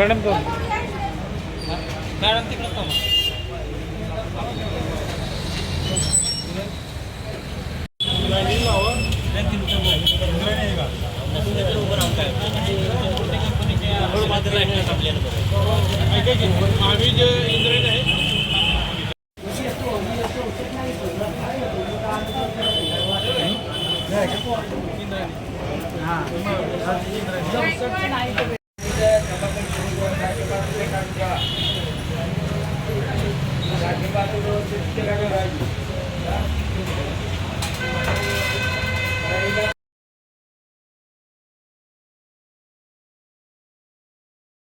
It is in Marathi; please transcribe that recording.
मॅडम तो मॅडम तिकडं थांबा. आम्ही जे इंद्रायणी आहे রাজ্যবাসী